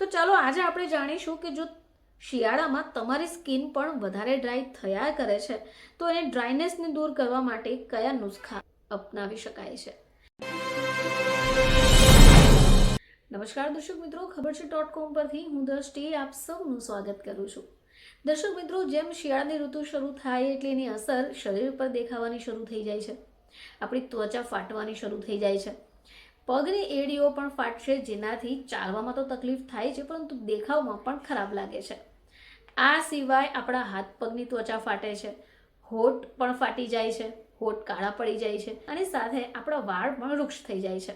તો ચાલો આજે આપણે જાણીશું કે જો શિયાળામાં તમારી સ્કિન પણ વધારે ડ્રાય થયા કરે છે, તો એને ડ્રાયનેસને દૂર કરવા માટે કયા નુસ્ખા અપનાવી શકાય છે? નમસ્કાર દર્શક મિત્રો, ખબર છે ડોટ કોમ પરથી હું દ્રષ્ટિ આપ સૌનું સ્વાગત કરું છું. દર્શક મિત્રો, જેમ શિયાળાની ઋતુ શરૂ થાય એટલે એની અસર શરીર પર દેખાવાની શરૂ થઈ જાય છે. આપણી ત્વચા ફાટવાની શરૂ થઈ જાય છે. પગની એડીઓ પણ ફાટશે, જેનાથી ચાલવામાં તો તકલીફ થાય છે, પરંતુ દેખાવમાં પણ ખરાબ લાગે છે. આ સિવાય આપણા હાથ પગની ત્વચા ફાટે છે. હોઠ પણ ફાટી જાય છે. હોઠ કાળા પડી જાય છે અને સાથે આપણા વાળ પણ વૃક્ષ થઈ જાય છે.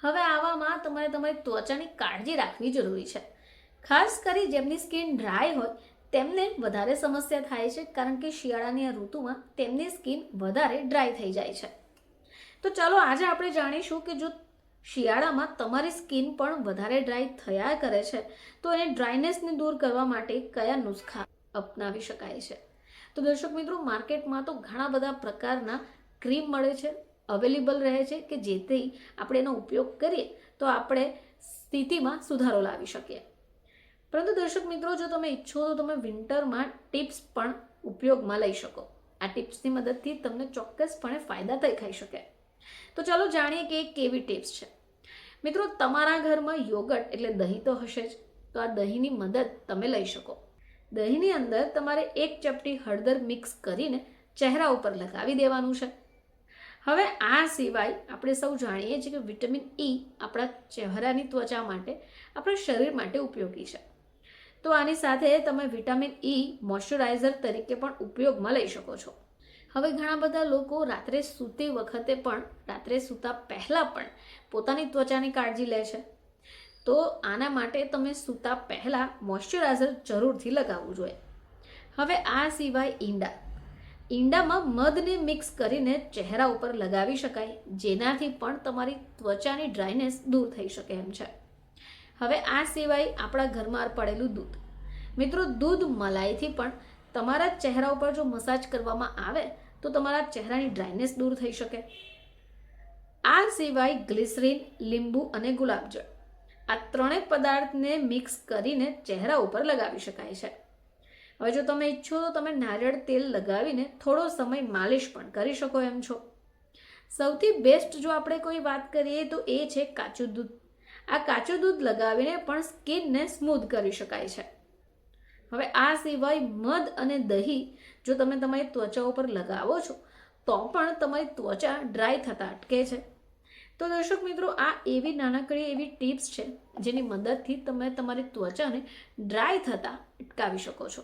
હવે આવામાં તમારે તમારી ત્વચાની કાળજી રાખવી જરૂરી છે. ખાસ કરી જેમની સ્કિન ડ્રાય હોય, તેમને વધારે સમસ્યા થાય છે, કારણ કે શિયાળાની આ ઋતુમાં તેમની સ્કિન વધારે ડ્રાય થઈ જાય છે. તો ચાલો આજે આપણે જાણીશું કે જો શિયાળામાં તમારી સ્કિન પણ વધારે ડ્રાય થયા કરે છે, તો એને ડ્રાયનેસને દૂર કરવા માટે કયા નુસ્ખા અપનાવી શકાય છે? તો દર્શક મિત્રો, માર્કેટમાં તો ઘણા બધા પ્રકારના ક્રીમ મળે છે, અવેલેબલ રહે છે કે જેથી આપણે એનો ઉપયોગ કરીએ તો આપણે સ્થિતિમાં સુધારો લાવી શકીએ. પરંતુ દર્શક મિત્રો, જો તમે ઈચ્છો તો તમે વિન્ટરમાં ટિપ્સ પણ ઉપયોગમાં લઈ શકો. આ ટિપ્સની મદદથી તમને ચોક્કસપણે ફાયદા થઈ ખાઈ શકે. તો ચાલો જાણીએ કે કેવી ટિપ્સ છે. મિત્રો, તમારા ઘરમાં યોગટ એટલે દહીં તો હશે જ, તો આ દહીંની મદદ તમે લઈ શકો. દહીંની અંદર તમારે એક ચપટી હળદર મિક્સ કરીને ચહેરા ઉપર લગાવી દેવાનું છે. હવે આ સિવાય આપણે સૌ જાણીએ છીએ કે વિટામિન ઈ આપણા ચહેરાની ત્વચા માટે, આપણા શરીર માટે ઉપયોગી છે. તો આની સાથે તમે વિટામિન ઈ મોઇશ્ચરાઇઝર તરીકે પણ ઉપયોગમાં લઈ શકો છો. હવે ઘણા બધા લોકો રાત્રે સૂતી વખતે પણ, રાત્રે સૂતા પહેલાં પણ પોતાની ત્વચાની કાળજી લે છે. તો આના માટે તમે સૂતા પહેલાં મોઇશ્ચરાઇઝર જરૂરથી લગાવવું જોઈએ. હવે આ સિવાય ઈંડા. ઈંડામાં મધને મિક્સ કરીને ચહેરા ઉપર લગાવી શકાય, જેનાથી પણ તમારી ત્વચાની ડ્રાયનેસ દૂર થઈ શકે એમ છે. હવે આ સિવાય આપણા ઘરમાં પડેલું દૂધ. મિત્રો, દૂધ મલાઈથી પણ તમારા ચહેરા ઉપર જો મસાજ કરવામાં આવે તો તમારા ચહેરાની ડ્રાયનેસ દૂર થઈ શકે. આ સિવાય ગ્લિસરીન, લીંબુ અને ગુલાબજળ આ ત્રણેય પદાર્થને મિક્સ કરીને ચહેરા ઉપર લગાવી શકાય છે. હવે જો તમે ઈચ્છો તો તમે નારિયેળ તેલ લગાવીને થોડો સમય માલિશ પણ કરી શકો એમ છો. સૌથી બેસ્ટ જો આપણે કોઈ વાત કરીએ તો એ છે કાચું દૂધ. આ કાચું દૂધ લગાવીને પણ સ્કિનને સ્મૂધ કરી શકાય છે. હવે આ સિવાય મધ અને દહીં જો તમે તમારી ત્વચા ઉપર લગાવો છો, તો પણ તમારી ત્વચા ડ્રાય થતાં અટકે છે. તો દર્શક મિત્રો, આ એવી નાનકડી એવી ટિપ્સ છે, જેની મદદથી તમે તમારી ત્વચાને ડ્રાય થતાં અટકાવી શકો છો.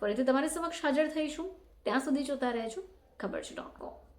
ફરીથી તમારી સમક્ષ હાજર થઈશું. ત્યાં સુધી જોતા રહેજો. ખબર છે ડોટ કોમ